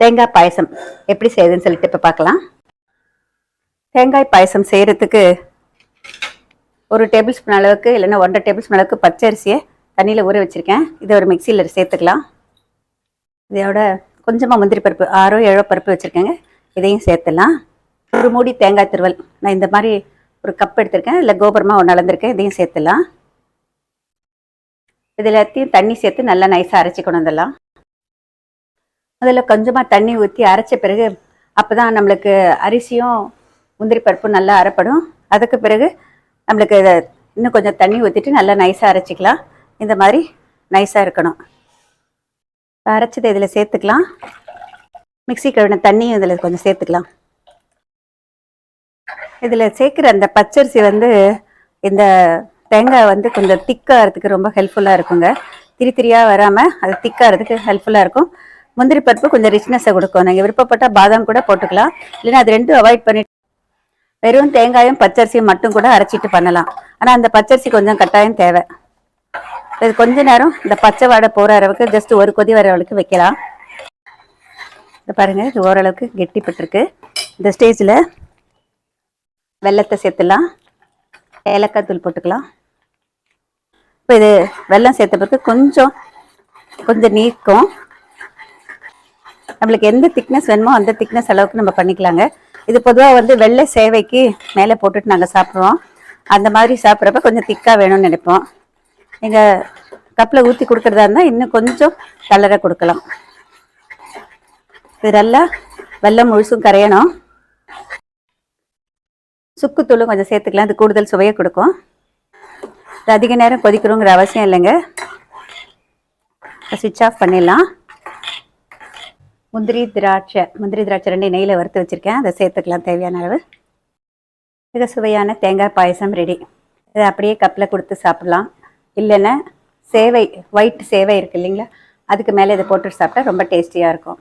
தேங்காய் பாயசம் எப்படி செய்யுதுன்னு சொல்லிட்டு இப்போ பார்க்கலாம். தேங்காய் பாயசம் செய்கிறதுக்கு ஒரு டேபிள் ஸ்பூன் அளவுக்கு இல்லைன்னா ஒன்றரை டேபிள் ஸ்பூன் அளவுக்கு பச்சரிசியை தண்ணியில் ஊற வச்சுருக்கேன். இதை ஒரு மிக்சியில் சேர்த்துக்கலாம். இதோட கொஞ்சமாக முந்திரி பருப்பு ஆறோ ஏழோ பருப்பு வச்சுருக்கேங்க. இதையும் சேர்த்துலாம் ஒரு மூடி தேங்காய் திருவல். நான் இந்த மாதிரி ஒரு கப் எடுத்திருக்கேன். இல்லை கோபுரமாக ஒன்று அளந்திருக்கேன். இதையும் சேர்த்துலாம் இது எல்லாத்தையும் தண்ணி சேர்த்து நல்லா நைஸாக அரைச்சி கொண்டு வந்துடலாம். அதில் கொஞ்சமாக தண்ணி ஊற்றி அரைச்ச பிறகு அப்போ தான் நம்மளுக்கு அரிசியும் முந்திரி பருப்பும் நல்லா அரைப்படும். அதுக்கு பிறகு நம்மளுக்கு இதை இன்னும் கொஞ்சம் தண்ணி ஊற்றிட்டு நல்லா நைஸாக அரைச்சிக்கலாம். இந்த மாதிரி நைஸாக இருக்கணும். அரைச்சதை இதில் சேர்த்துக்கலாம். மிக்ஸி கழுவின தண்ணியும் இதில் கொஞ்சம் சேர்த்துக்கலாம். இதில் சேர்க்குற அந்த பச்சரிசி வந்து இந்த தேங்காய் வந்து கொஞ்சம் திக்காகிறதுக்கு ரொம்ப ஹெல்ப்ஃபுல்லாக இருக்குங்க. திரி திரியாக வராமல் அது திக்காகிறதுக்கு ஹெல்ப்ஃபுல்லாக இருக்கும். முந்திரி பருப்பு கொஞ்சம் ரிச்னஸை கொடுக்கும். நீங்கள் விருப்பப்பட்டால் பாதாம் கூட போட்டுக்கலாம். இல்லைன்னா அது ரெண்டும் அவாய்ட் பண்ணிட்டு வெறும் தேங்காயும் பச்சரிசியும் மட்டும் கூட அரைச்சிட்டு பண்ணலாம். ஆனால் அந்த பச்சரிசி கொஞ்சம் கட்டாயம் தேவை. இது கொஞ்ச நேரம் இந்த பச்சை வாடை போகிற அளவுக்கு ஜஸ்ட் ஒரு கொதி வர அளவுக்கு வைக்கலாம். இது பாருங்கள் இது ஓரளவுக்கு கெட்டிப்பட்டிருக்கு. இந்த ஸ்டேஜில் வெள்ளத்தை சேர்த்துலாம் ஏலக்காய் தூள் போட்டுக்கலாம். இப்போ இது வெல்லம் சேர்த்த பிறகு கொஞ்சம் கொஞ்சம் நீக்கும். நம்மளுக்கு எந்த திக்னஸ் வேணுமோ அந்த திக்னஸ் அளவுக்கு நம்ம பண்ணிக்கலாங்க. இது பொதுவாக வந்து வெள்ளை சேவைக்கு மேலே போட்டுட்டு நாங்கள் சாப்பிடுவோம் அந்த மாதிரி சாப்பிட்றப்ப கொஞ்சம் திக்காக வேணும்னு நினைப்போம். நீங்கள் கப்பில் ஊற்றி கொடுக்குறதா இருந்தால் இன்னும் கொஞ்சம் கலரை கொடுக்கலாம். இது நல்லா வெள்ளம் முழுசும் கரையணும். சுக்குத்தூளும் கொஞ்சம் சேர்த்துக்கலாம். அது கூடுதல் சுவையை கொடுக்கும். இது அதிக நேரம் கொதிக்கணுங்கிற அவசியம் இல்லைங்க. சுவிட்ச் ஆஃப் பண்ணிடலாம். முந்திரி திராட்சை முந்திரி திராட்சை ரெண்டு நெய்யில் வறுத்து வச்சுருக்கேன். அதை சேர்த்துக்கலாம் தேவையான அளவு. மிக சுவையான தேங்காய் பாயசம் ரெடி இதை அப்படியே கப்பில் கொடுத்து சாப்பிட்லாம். இல்லைன்னா சேவை ஒயிட் சேவை இருக்குது இல்லைங்களா? அதுக்கு மேலே இதை போட்டு சாப்பிட்டா ரொம்ப டேஸ்டியாக இருக்கும்.